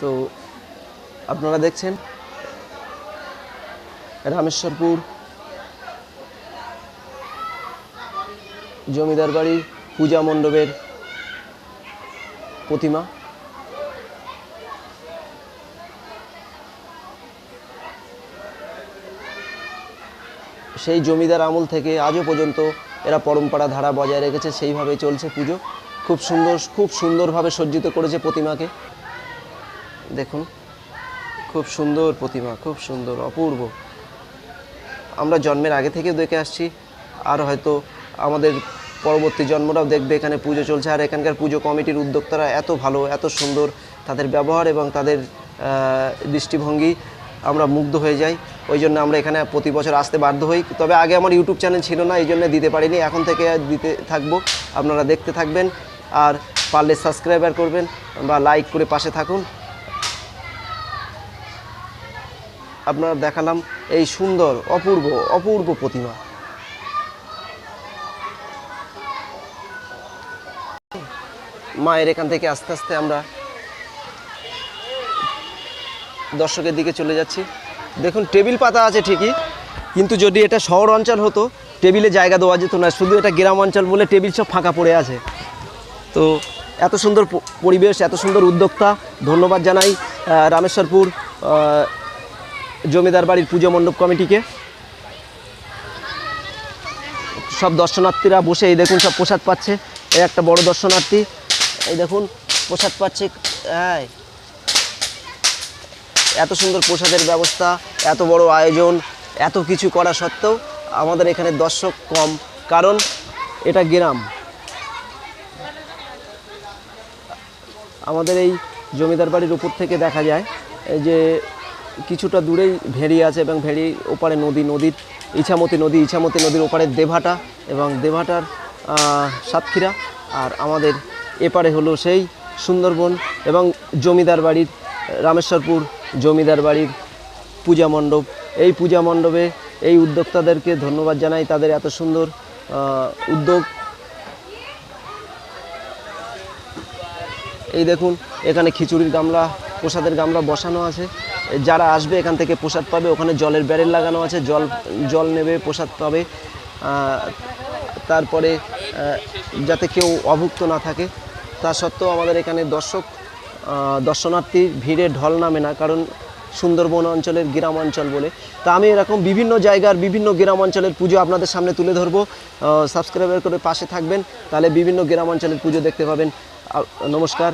তো আপনারা দেখছেন রামেশ্বরপুর, জমিদার বাড়ির পূজা মণ্ডপের প্রতিমা। সেই জমিদার আমল থেকে আজও পর্যন্ত এরা পরম্পরা ধারা বজায় রেখেছে সেইভাবে চলছে পুজো। খুব সুন্দর, খুব সুন্দরভাবে সজ্জিত করেছে প্রতিমাকে। দেখুন, খুব সুন্দর প্রতিমা, খুব সুন্দর, অপূর্ব। আমরা জন্মের আগে থেকেও দেখে আসছি, আর হয়তো আমাদের পরবর্তী জন্মরাও দেখবে এখানে পুজো চলছে, আর এখানকার পুজো কমিটির উদ্যোক্তারা এত ভালো, এত সুন্দর তাদের ব্যবহার এবং তাদের দৃষ্টিভঙ্গি, আমরা মুগ্ধ হয়ে যাই। ওই জন্য আমরা এখানে প্রতি বছর আসতে বাধ্য হই। তবে আগে আমার ইউটিউব চ্যানেল ছিল না, এই জন্য দিতে পারিনি। এখন থেকে দিতে থাকব, আপনারা দেখতে থাকবেন। আর পারলে সাবস্ক্রাইবার করবেন, বা লাইক করে পাশে থাকুন। আপনারা দেখালাম এই সুন্দর, অপূর্ব অপূর্ব প্রতিমা। মায়ের এখান থেকে আস্তে আস্তে আমরা দর্শকের দিকে চলে যাচ্ছি। দেখুন, টেবিল পাতা আছে ঠিকই, কিন্তু যদি এটা শহর অঞ্চল হতো, টেবিলে জায়গা দেওয়া যেত না, শুধু এটা গ্রাম অঞ্চল বলে টেবিল সব ফাঁকা পড়ে আছে। তো এত সুন্দর পরিবেশ, এত সুন্দর উদ্যোক্তা, ধন্যবাদ জানাই রামেশ্বরপুর জমিদার বাড়ির পুজো মণ্ডপ কমিটিকে। সব দর্শনার্থীরা বসে, এই দেখুন সব প্রসাদ পাচ্ছে। এই একটা বড় দর্শনার্থী, এই দেখুন প্রসাদ পাচ্ছে। হ্যাঁ এত সুন্দর প্রসাদের ব্যবস্থা, এত বড় আয়োজন, এত কিছু করা সত্ত্বেও আমাদের এখানে দর্শক কম। কারণ এটা গ্রাম। আমাদের এই জমিদার বাড়ির উপর থেকে দেখা যায় যে কিছুটা দূরেই ভেড়ি আছে এবং ভেড়ির ওপারে নদী, নদীর ইছামতি নদী, ইছামতি নদীর ওপারে দেভাটা এবং দেভাটার সাতক্ষীরা। আর আমাদের এপারে হলো সেই সুন্দরবন এবং জমিদার বাড়ির, রামেশ্বরপুর জমিদার বাড়ির পূজা মণ্ডপ। এই পূজা মণ্ডপে এই উদ্যোক্তাদেরকে ধন্যবাদ জানাই তাদের এত সুন্দর উদ্যোগ। এই দেখুন, এখানে খিচুড়ির গামলা, প্রসাদের গামলা বসানো আছে। যারা আসবে এখান থেকে প্রসাদ পাবে, ওখানে জলের ব্যারেল লাগানো আছে, জল জল নেবে, প্রসাদ পাবে। তারপরে যাতে কেউ অভুক্ত না থাকে। তা সত্ত্বেও আমাদের এখানে দর্শক দর্শনার্থীর ভিড়ে ঢল নামে না, কারণ সুন্দরবন অঞ্চলের গ্রাম অঞ্চল বলে। তা আমি এরকম বিভিন্ন জায়গার বিভিন্ন গ্রাম অঞ্চলের পুজো আপনাদের সামনে তুলে ধরবো। সাবস্ক্রাইবার করে পাশে থাকবেন, তাহলে বিভিন্ন গ্রাম অঞ্চলের পুজো দেখতে পাবেন। নমস্কার।